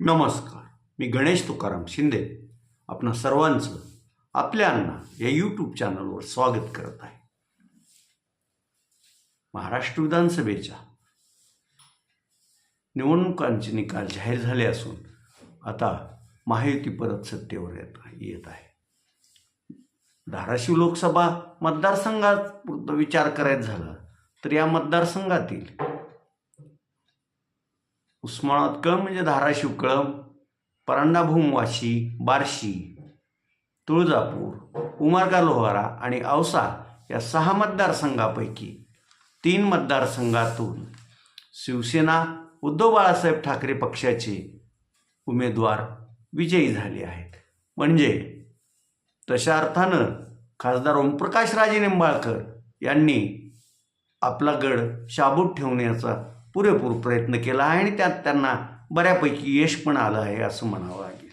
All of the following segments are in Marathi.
नमस्कार. मी गणेश तुकाराम शिंदे आपणा सर्वांचं आपल्या या यूट्यूब चॅनलवर स्वागत करत आहे. महाराष्ट्र विधानसभेच्या निवडणुकांचे निकाल जाहीर झाले असून आता महायुती परत सत्तेवर येत येत आहे. धाराशिव लोकसभा मतदारसंघात विचार करायचा झाला तर या मतदारसंघातील उस्मानाबाद कळंब म्हणजे धाराशिव कळंब परांडाभूम वाशी बार्शी तुळजापूर उमारगा लोहारा आणि औसा या सहा मतदारसंघापैकी तीन मतदारसंघातून शिवसेना उद्धव बाळासाहेब ठाकरे पक्षाचे उमेदवार विजयी झाले आहेत. म्हणजे तशा अर्थानं खासदार ओमप्रकाश राजे निंबाळकर यांनी आपला गड शाबूत ठेवण्याचा पुरेपूर प्रयत्न केला आहे आणि त्यात त्यांना बऱ्यापैकी यश पण आलं आहे असं म्हणावं लागेल.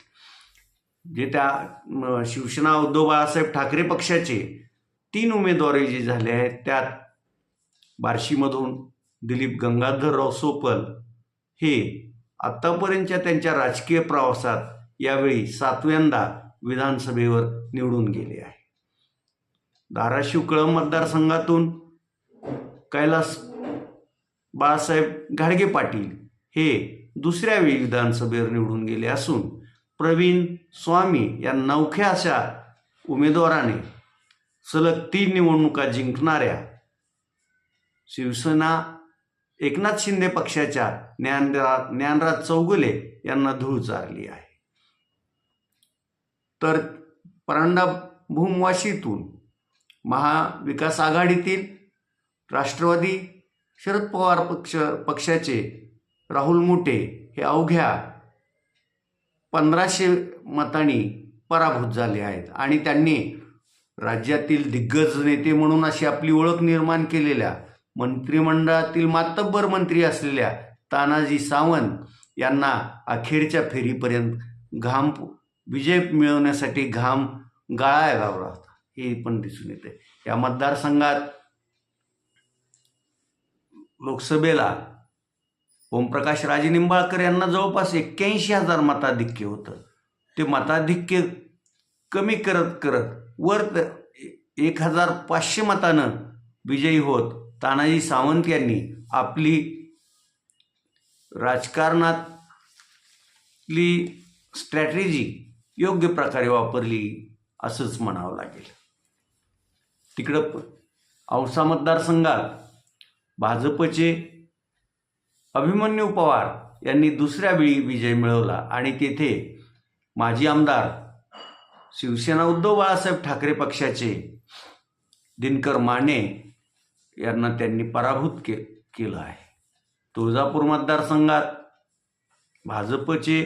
जे त्या शिवसेना उद्धव बाळासाहेब ठाकरे पक्षाचे तीन उमेदवारी जे झाले आहेत त्यात बार्शीमधून दिलीप गंगाधरराव सोपल हे आत्तापर्यंतच्या त्यांच्या राजकीय प्रवासात यावेळी सातव्यांदा विधानसभेवर निवडून गेले आहे धाराशिव कळंब मतदारसंघातून कैलास बाळासाहेब घाडगे पाटील हे दुसऱ्या वेळी विधानसभेवर निवडून गेले असून प्रवीण स्वामी या नवख्या अशा उमेदवाराने सलग तीन निवडणुका जिंकणाऱ्या शिवसेना एकनाथ शिंदे पक्षाच्या ज्ञानरा ज्ञानराज चौगुले यांना धूळ चारली आहे. तर परांडा भूमवाशीतून महाविकास आघाडीतील राष्ट्रवादी शरद पवार पक्ष पक्षाचे राहुल मोटे हे अवघ्या पंधराशे मतांनी पराभूत झाले आहेत. आणि त्यांनी राज्यातील दिग्गज नेते म्हणून अशी आपली ओळख निर्माण केलेल्या मंत्रिमंडळातील मातब्बर मंत्री असलेल्या तानाजी सावंत यांना अखेरच्या फेरीपर्यंत घाम विजय मिळवण्यासाठी घाम गाळायला लावला होता. हे पण दिसून येते या मतदारसंघात लोकसभेला ओमप्रकाश राजे निंबाळकर यांना जवळपास एक्क्याऐंशी हजार मताधिक्य होतं. ते मताधिक्य कमी करत करत वर एक हजार पाचशे मतानं विजयी होत. तानाजी सावंत यांनी आपली राजकारणातली स्ट्रॅटेजी योग्य प्रकारे वापरली असंच म्हणावं लागेल. तिकडं प- औसा मतदारसंघात भाजपचे अभिमन्यू पवार यांनी दुसऱ्या वेळी विजय मिळवला आणि तेथे माजी आमदार शिवसेना उद्धव बाळासाहेब ठाकरे पक्षाचे दिनकर माने यांना त्यांनी पराभूत के केलं आहे. तुळजापूर मतदारसंघात भाजपचे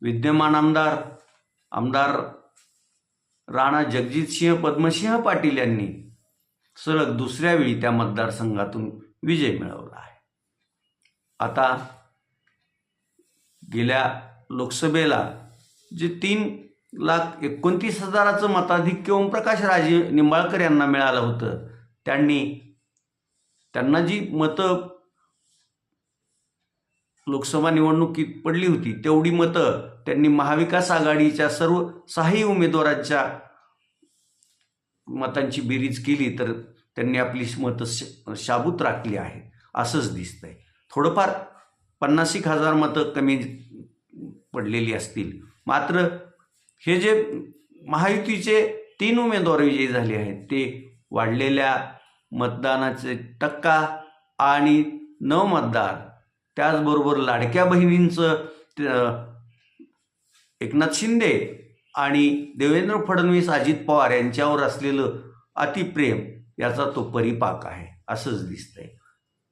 विद्यमान आमदार आमदार राणा जगजितसिंह पद्मसिंह पाटील यांनी सलग दुसऱ्या वेळी त्या मतदारसंघातून विजय मिळवला आहे. आता गेल्या लोकसभेला जे तीन लाख एकोणतीस हजाराचं मताधिक्य ओमप्रकाश राजे निंबाळकर यांना मिळालं होतं त्यांनी त्यांना जी मतं लोकसभा निवडणुकीत पडली होती तेवढी मतं त्यांनी महाविकास आघाडीच्या सर्व सहाही उमेदवारांच्या मतांची बेरीज केली तर त्यांनी आपली मतं श- शाबूत राखली आहेत. असंच दिसतंय. थोडंफार पन्नास एक हजार मतं कमी पडलेली असतील. मात्र हे जे महायुतीचे तीन उमेदवार विजयी झाले आहेत ते वाढलेल्या मतदानाचे टक्का आणि न मतदार त्याचबरोबर लाडक्या बहिणींचं एकनाथ शिंदे आणि देवेंद्र फडणवीस अजित पवार यांच्यावर असलेलं अतिप्रेम याचा तो परिपाक आहे असंच दिसतंय.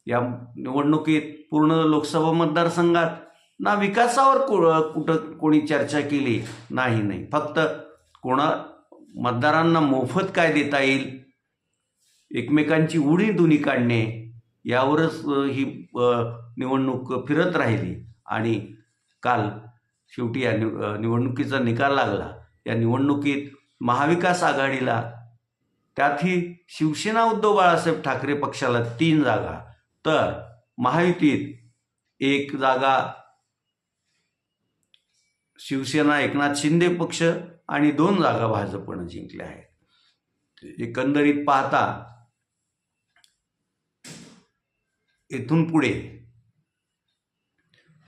या निवडणुकीत पूर्ण लोकसभा मतदारसंघात ना विकासावर को कुठं कोणी चर्चा केली नाही नाही. फक्त कोणा मतदारांना मोफत काय देता येईल एकमेकांची उडी दुनी काढणे यावरच ही निवडणूक फिरत राहिली. आणि काल शेवटी या निव निवडणुकीचा निकाल लागला. या निवडणुकीत महाविकास आघाडीला त्यातही शिवसेना उद्धव बाळासाहेब ठाकरे पक्षाला तीन जागा तर महायुतीत एक जागा शिवसेना एकनाथ शिंदे पक्ष आणि दोन जागा भाजपनं जिंकल्या आहेत. एकंदरीत पाहता इथून पुढे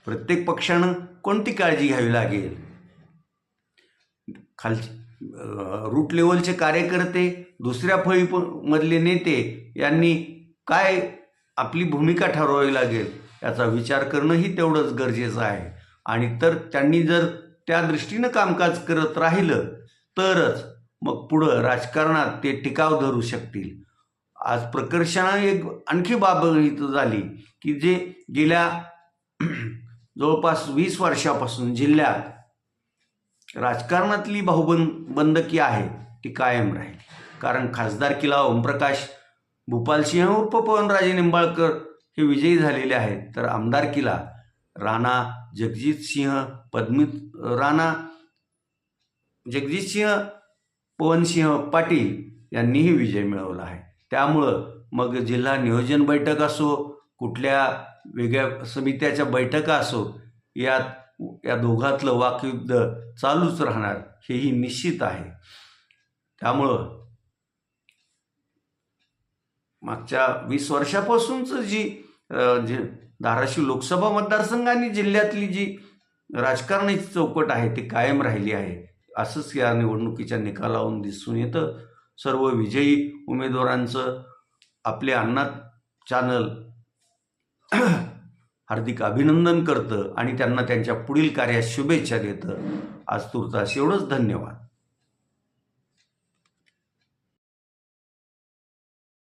प्रत्येक पक्षानं कोणती काळजी घ्यावी लागेल? खालची. रूट लेवलचे कार्यकर्ते दुसऱ्या फळी मधले नेते यांनी काय आपली भूमिका ठरवावी लागेल याचा विचार करणंही तेवढंच गरजेचं आहे. आणि तर त्यांनी जर त्या दृष्टीनं कामकाज करत राहिलं तरच मग पुढं राजकारणात ते टिकाव धरू शकतील. आज प्रकर्षानं एक आणखी बाब झाली की जे गेल्या जवळपास वीस वर्षापासून जिल्ह्यात राजकारणातली भाऊबंद बंदकी आहे ती कायम राहील. कारण खासदारकीला ओमप्रकाश भूपालसिंह उर्फ पवनराजे निंबाळकर हे विजयी झालेले आहेत. तर आमदारकीला राणा जगजित सिंह पद्मित राणा जगजित सिंह पवनसिंह पाटील यांनीही विजय मिळवला आहे. त्यामुळं मग जिल्हा नियोजन बैठक असो कुठल्या वेगळ्या समित्याच्या बैठका असो यात या दोघातलं वाकयुद्ध चालूच राहणार हेही निश्चित आहे. त्यामुळं मागच्या वीस वर्षापासूनच जी जे धाराशिव लोकसभा मतदारसंघ आणि जिल्ह्यातली जी राजकारणाची चौकट आहे ती कायम राहिली आहे असंच या निवडणुकीच्या निकालावरून दिसून येतं. सर्व विजयी उमेदवारांचं आपले अण्णा चॅनल हार्दिक अभिनंदन करतं आणि त्यांना त्यांच्या पुढील कार्यात शुभेच्छा देतं. आज तुर्तास एवढंच. धन्यवाद.